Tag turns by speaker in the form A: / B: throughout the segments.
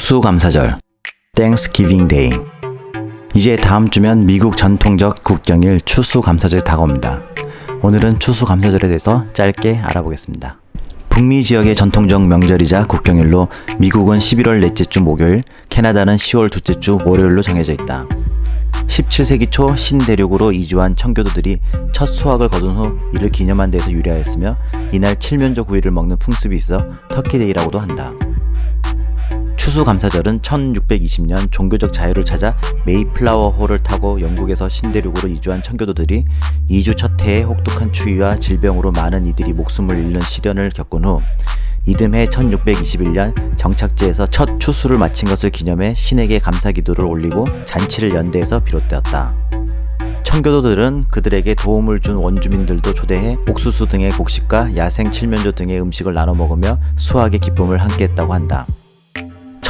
A: 추수감사절 Thanksgiving Day 이제 다음 주면 미국 전통적 국경일 추수감사절이 다가옵니다. 오늘은 추수감사절에 대해서 짧게 알아보겠습니다. 북미 지역의 전통적 명절이자 국경일로 미국은 11월 넷째 주 목요일, 캐나다는 10월 둘째 주 월요일로 정해져 있다. 17세기 초 신대륙으로 이주한 청교도들이 첫 수확을 거둔 후 이를 기념한 데에서 유래하였으며 이날 칠면조 구이를 먹는 풍습이 있어 터키데이라고도 한다. 추수감사절은 1620년 종교적 자유를 찾아 메이플라워 호를 타고 영국에서 신대륙으로 이주한 청교도들이 이주 첫 해에 혹독한 추위와 질병으로 많은 이들이 목숨을 잃는 시련을 겪은 후 이듬해 1621년 정착지에서 첫 추수를 마친 것을 기념해 신에게 감사 기도를 올리고 잔치를 연대해서 비롯되었다. 청교도들은 그들에게 도움을 준 원주민들도 초대해 옥수수 등의 곡식과 야생 칠면조 등의 음식을 나눠 먹으며 수확의 기쁨을 함께했다고 한다.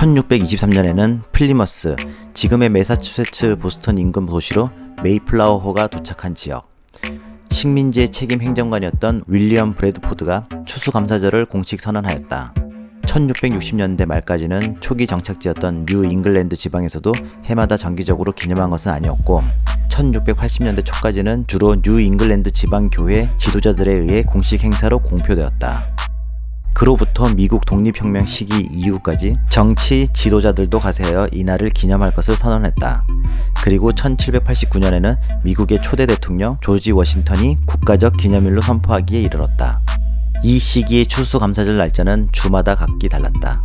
A: 1623년에는 플리머스, 지금의 매사추세츠 보스턴 인근 도시로 메이플라워호가 도착한 지역. 식민지의 책임 행정관이었던 윌리엄 브래드포드가 추수감사절을 공식 선언하였다. 1660년대 말까지는 초기 정착지였던 뉴 잉글랜드 지방에서도 해마다 정기적으로 기념한 것은 아니었고 1680년대 초까지는 주로 뉴 잉글랜드 지방 교회 지도자들에 의해 공식 행사로 공표되었다. 그로부터 미국 독립혁명 시기 이후까지 정치 지도자들도 가세하여 이날을 기념할 것을 선언했다. 그리고 1789년에는 미국의 초대 대통령 조지 워싱턴이 국가적 기념일로 선포하기에 이르렀다. 이 시기의 추수감사절 날짜는 주마다 각기 달랐다.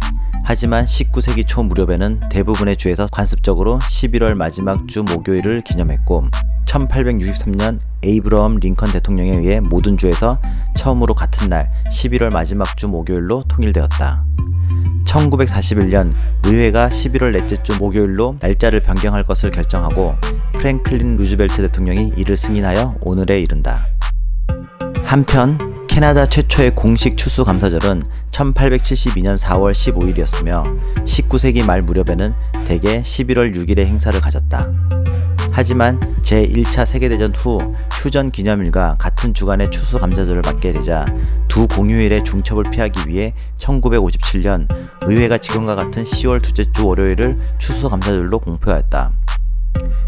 A: 하지만 19세기 초 무렵에는 대부분의 주에서 관습적으로 11월 마지막 주 목요일을 기념했고 1863년 에이브러엄 링컨 대통령에 의해 모든 주에서 처음으로 같은 날 11월 마지막 주 목요일로 통일되었다. 1941년 의회가 11월 넷째 주 목요일로 날짜를 변경할 것을 결정하고 프랭클린 루즈벨트 대통령이 이를 승인하여 오늘에 이른다. 한편 캐나다 최초의 공식 추수 감사절은 1872년 4월 15일이었으며 19세기 말 무렵에는 대개 11월 6일의 행사를 가졌다. 하지만 제1차 세계대전 후 휴전 기념일과 같은 주간의 추수 감사절을 맞게 되자 두 공휴일의 중첩을 피하기 위해 1957년 의회가 지금과 같은 10월 둘째 주 월요일을 추수 감사절로 공표하였다.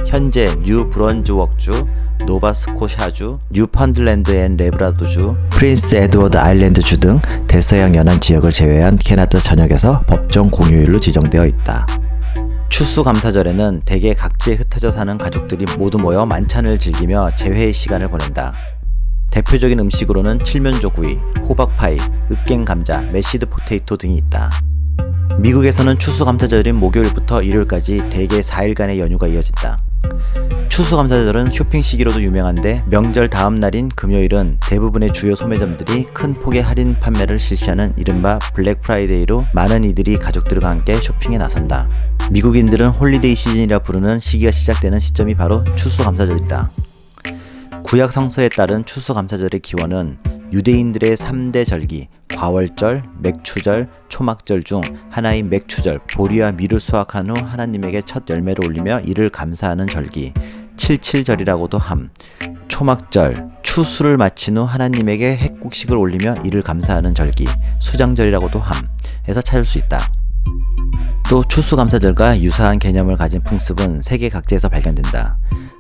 A: 현재 뉴 브런즈워크주, 노바스코샤주, 뉴펀들랜드 앤 레브라도주, 프린스 에드워드 아일랜드주 등 대서양 연안 지역을 제외한 캐나다 전역에서 법정 공휴일로 지정되어 있다. 추수감사절에는 대개 각지에 흩어져 사는 가족들이 모두 모여 만찬을 즐기며 재회의 시간을 보낸다. 대표적인 음식으로는 칠면조구이, 호박파이, 으깬감자, 메시드 포테이토 등이 있다. 미국에서는 추수감사절인 목요일부터 일요일까지 대개 4일간의 연휴가 이어진다. 추수감사절은 쇼핑 시기로도 유명한데 명절 다음 날인 금요일은 대부분의 주요 소매점들이 큰 폭의 할인 판매를 실시하는 이른바 블랙 프라이데이로 많은 이들이 가족들과 함께 쇼핑에 나선다. 미국인들은 홀리데이 시즌이라 부르는 시기가 시작되는 시점이 바로 추수감사절이다. 구약 성서에 따른 추수감사절의 기원은 유대인들의 3대 절기, 과월절, 맥추절, 초막절 중 하나인 맥추절, 보리와 밀을 수확한 후 하나님에게 첫 열매를 올리며 이를 감사하는 절기, 칠칠절이라고도 함, 초막절, 추수를 마친 후 하나님에게 핵국식을 올리며 이를 감사하는 절기, 수장절이라고도 함에서 찾을 수 있다. 또 추수감사절과 유사한 개념을 가진 풍습은 세계 각지에서 발견된다.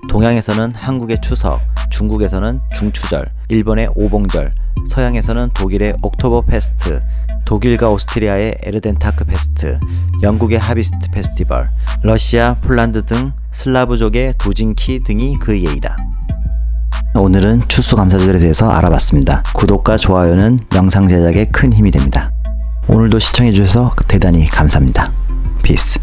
A: 동양에서는 한국의 추석, 중국에서는 중추절, 일본의 오봉절, 서양에서는 독일의 옥토버 페스트, 독일과 오스트리아의 에르덴타크 페스트, 영국의 하비스트 페스티벌, 러시아, 폴란드 등 슬라브족의 도진키 등이 그 예이다. 오늘은 추수 감사절에 대해서 알아봤습니다. 구독과 좋아요는 영상 제작에 큰 힘이 됩니다. 오늘도 시청해주셔서 대단히 감사합니다. Peace.